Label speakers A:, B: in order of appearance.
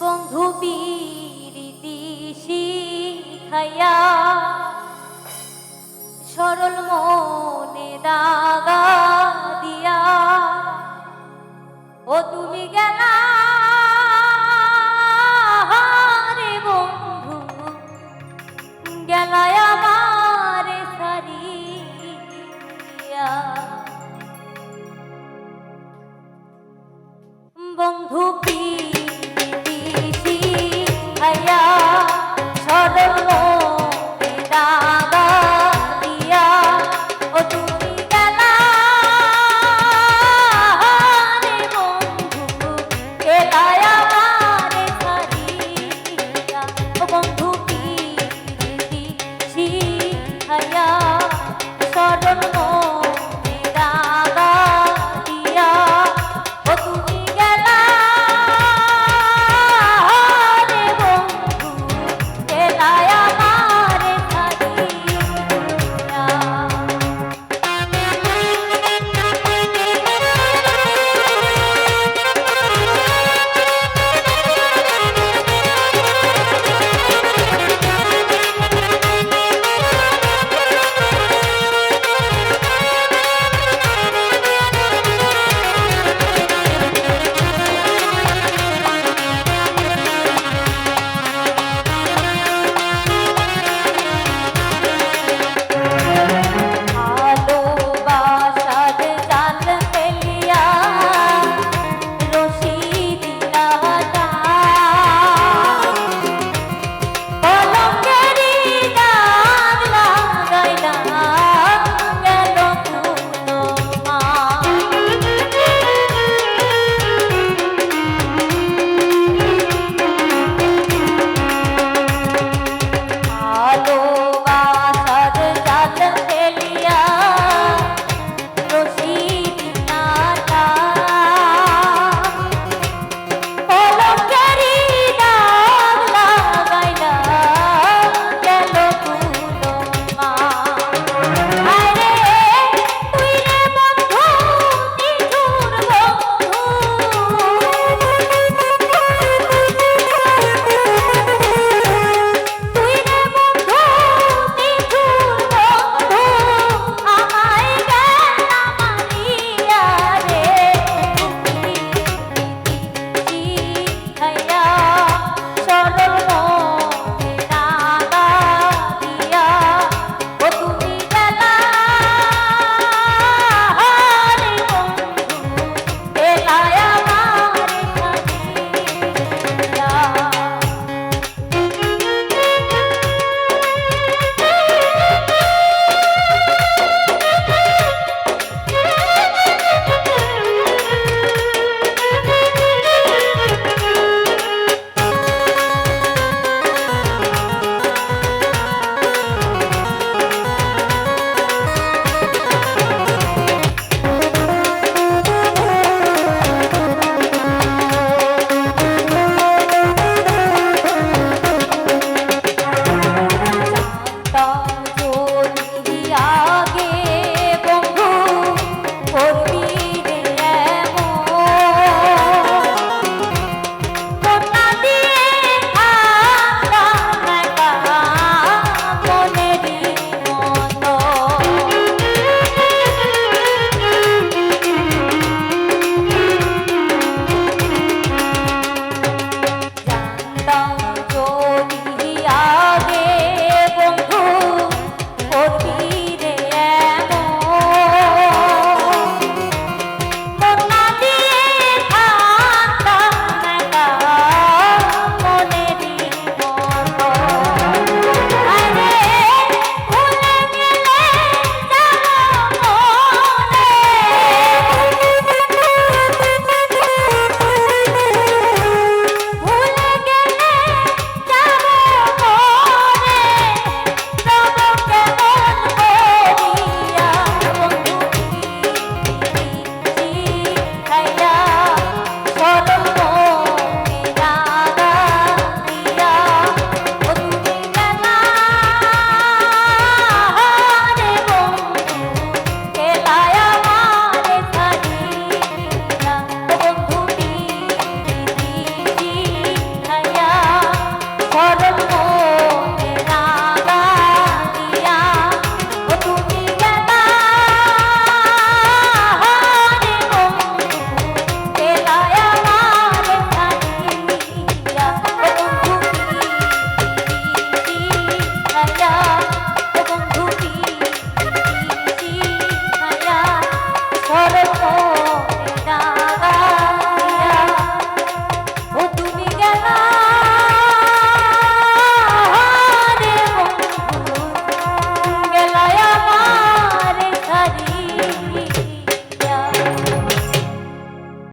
A: বন্ধু বীরিতি শিখাইয়া সরল মনে দাগা দিয়া ও তুমি গেলা রে বন্ধু গেলায়া